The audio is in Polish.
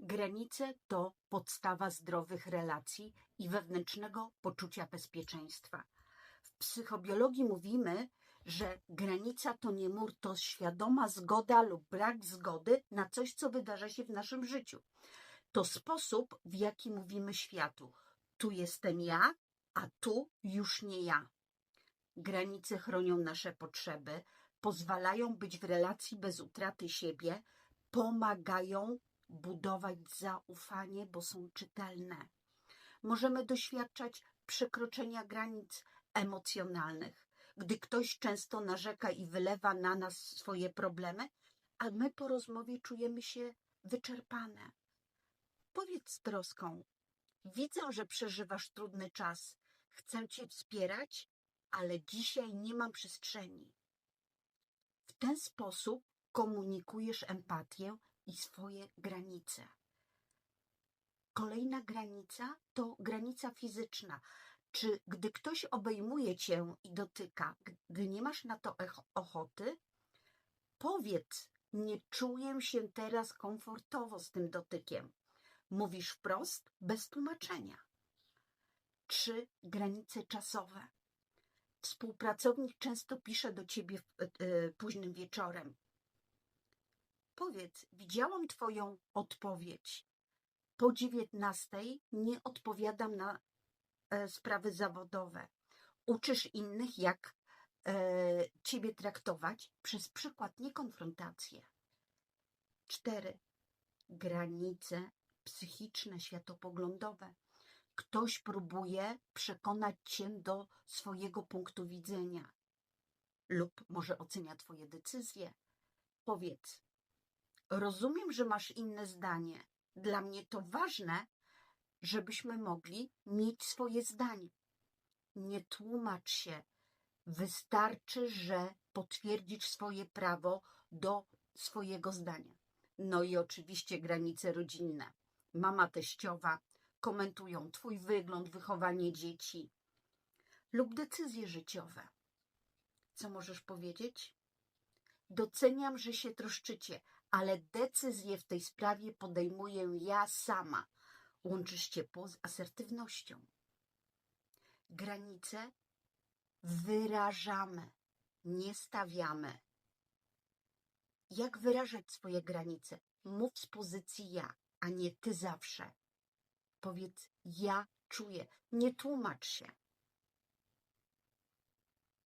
Granice to podstawa zdrowych relacji i wewnętrznego poczucia bezpieczeństwa. W psychobiologii mówimy, że granica to nie mur, to świadoma zgoda lub brak zgody na coś, co wydarza się w naszym życiu. To sposób, w jaki mówimy światu. Tu jestem ja, a tu już nie ja. Granice chronią nasze potrzeby, pozwalają być w relacji bez utraty siebie, pomagają budować zaufanie, bo są czytelne. Możemy doświadczać przekroczenia granic emocjonalnych, gdy ktoś często narzeka i wylewa na nas swoje problemy, a my po rozmowie czujemy się wyczerpane. Powiedz z troską: Widzę, że przeżywasz trudny czas. Chcę Cię wspierać, ale dzisiaj nie mam przestrzeni. W ten sposób komunikujesz empatię i swoje granice. Kolejna granica to granica fizyczna. Czy gdy ktoś obejmuje cię i dotyka, gdy nie masz na to ochoty, powiedz: Nie czuję się teraz komfortowo z tym dotykiem. Mówisz wprost, bez tłumaczenia. Trzy granice czasowe. Współpracownik często pisze do ciebie w- e, późnym wieczorem. Powiedz, widziałam Twoją odpowiedź. Po dziewiętnastej nie odpowiadam na e, sprawy zawodowe. Uczysz innych, jak e, Ciebie traktować przez przykład, nie konfrontację. Cztery. Granice psychiczne, światopoglądowe. Ktoś próbuje przekonać Cię do swojego punktu widzenia lub może ocenia Twoje decyzje. Powiedz, Rozumiem, że masz inne zdanie. Dla mnie to ważne, żebyśmy mogli mieć swoje zdanie. Nie tłumacz się. Wystarczy, że potwierdzisz swoje prawo do swojego zdania. No i oczywiście granice rodzinne. Mama teściowa komentują Twój wygląd, wychowanie dzieci lub decyzje życiowe. Co możesz powiedzieć? Doceniam, że się troszczycie, ale decyzję w tej sprawie podejmuję ja sama. Łączysz ciepło z asertywnością. Granice wyrażamy, nie stawiamy. Jak wyrażać swoje granice? Mów z pozycji ja, a nie ty zawsze. Powiedz ja czuję, nie tłumacz się.